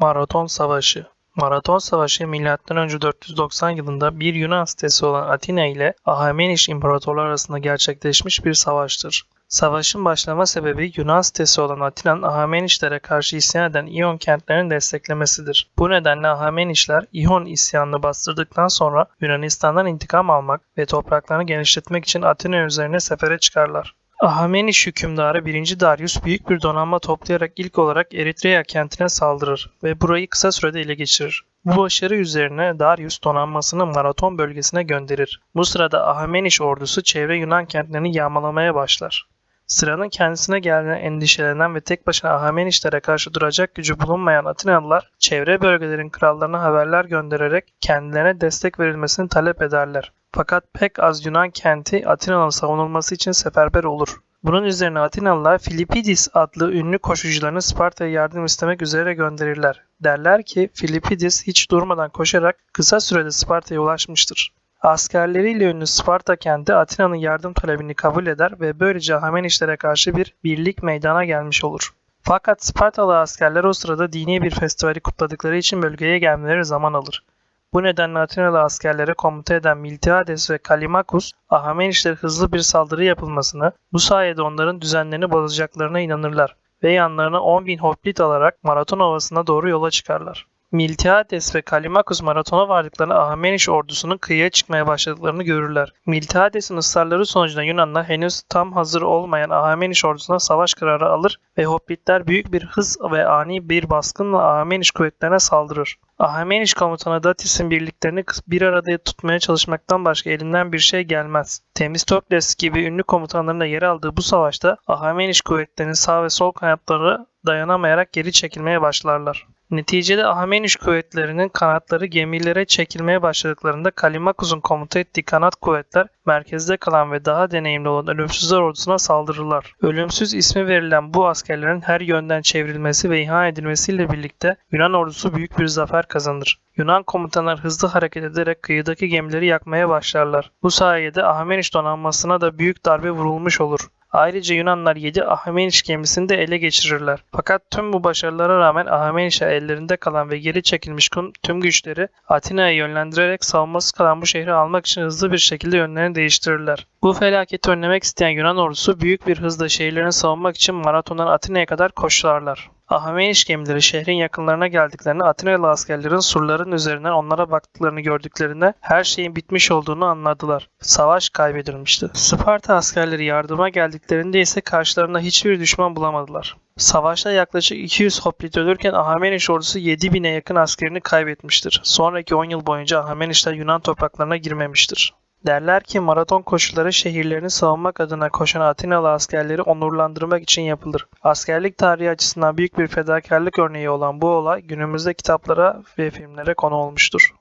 Maraton Savaşı Maraton Savaşı M.Ö. 490 yılında bir Yunan sitesi olan Atina ile Ahameniş İmparatorluğu arasında gerçekleşmiş bir savaştır. Savaşın başlama sebebi Yunan sitesi olan Atina'nın Ahamenişlere karşı isyan eden İyon kentlerini desteklemesidir. Bu nedenle Ahamenişler İyon isyanını bastırdıktan sonra Yunanistan'dan intikam almak ve topraklarını genişletmek için Atina üzerine sefere çıkarlar. Ahameniş hükümdarı 1. Darius büyük bir donanma toplayarak ilk olarak Eritrea kentine saldırır ve burayı kısa sürede ele geçirir. Bu başarı üzerine Darius donanmasını Maraton bölgesine gönderir. Bu sırada Ahameniş ordusu çevre Yunan kentlerini yağmalamaya başlar. Sıranın kendisine geldiğine endişelenen ve tek başına Ahamenişlere karşı duracak gücü bulunmayan Atinalılar, çevre bölgelerin krallarına haberler göndererek kendilerine destek verilmesini talep ederler. Fakat pek az Yunan kenti Atina'nın savunulması için seferber olur. Bunun üzerine Atinalılar Filipidis adlı ünlü koşucularını Sparta'ya yardım istemek üzere gönderirler. Derler ki Filipidis hiç durmadan koşarak kısa sürede Sparta'ya ulaşmıştır. Askerleriyle ünlü Sparta kenti Atina'nın yardım talebini kabul eder ve böylece Hamenişlere karşı bir birlik meydana gelmiş olur. Fakat Spartalı askerler o sırada dini bir festivali kutladıkları için bölgeye gelmeleri zaman alır. Bu nedenle Atinalı askerlere komuta eden Miltiades ve Kalimakus, Ahamenişlere hızlı bir saldırı yapılmasını, bu sayede onların düzenlerini bozacaklarına inanırlar ve yanlarına 10.000 hoplit alarak Maraton Ovası'na doğru yola çıkarlar. Miltiades ve Kalimakus maratona vardıklarında Ahmeniş ordusunun kıyıya çıkmaya başladıklarını görürler. Miltiades'in ısrarları sonucunda Yunanlar henüz tam hazır olmayan Ahmeniş ordusuna savaş kararı alır ve Hoplitler büyük bir hız ve ani bir baskınla Ahmeniş kuvvetlerine saldırır. Ahmeniş komutanı Datis'in birliklerini bir arada tutmaya çalışmaktan başka elinden bir şey gelmez. Temistokles gibi ünlü komutanların da yer aldığı bu savaşta Ahmeniş kuvvetlerinin sağ ve sol kanatları dayanamayarak geri çekilmeye başlarlar. Neticede Ahmeniş kuvvetlerinin kanatları gemilere çekilmeye başladıklarında Kalimakus'un komuta ettiği kanat kuvvetler merkezde kalan ve daha deneyimli olan Ölümsüzler ordusuna saldırırlar. Ölümsüz ismi verilen bu askerlerin her yönden çevrilmesi ve imha edilmesiyle birlikte Yunan ordusu büyük bir zafer kazanır. Yunan komutanlar hızlı hareket ederek kıyıdaki gemileri yakmaya başlarlar. Bu sayede Ahmeniş donanmasına da büyük darbe vurulmuş olur. Ayrıca Yunanlar 7 Ahmeniş gemisini de ele geçirirler. Fakat tüm bu başarılara rağmen Ahmenişler ellerinde kalan ve geri çekilmiş tüm güçleri Atina'ya yönlendirerek savunması kalan bu şehri almak için hızlı bir şekilde yönlerini değiştirirler. Bu felaketi önlemek isteyen Yunan ordusu büyük bir hızla şehirlerini savunmak için maratondan Atina'ya kadar koşarlar. Ahmeniş gemileri şehrin yakınlarına geldiklerinde Atinalı askerlerin surların üzerinden onlara baktıklarını gördüklerinde her şeyin bitmiş olduğunu anladılar. Savaş kaybedilmişti. Sparta askerleri yardıma geldiklerinde ise karşılarında hiçbir düşman bulamadılar. Savaşta yaklaşık 200 hoplit ölürken Ahmeniş ordusu 7000'e yakın askerini kaybetmiştir. Sonraki 10 yıl boyunca Ahamenişler Yunan topraklarına girmemiştir. Derler ki maraton koşuları şehirlerini savunmak adına koşan Atinalı askerleri onurlandırmak için yapılır. Askerlik tarihi açısından büyük bir fedakarlık örneği olan bu olay günümüzde kitaplara ve filmlere konu olmuştur.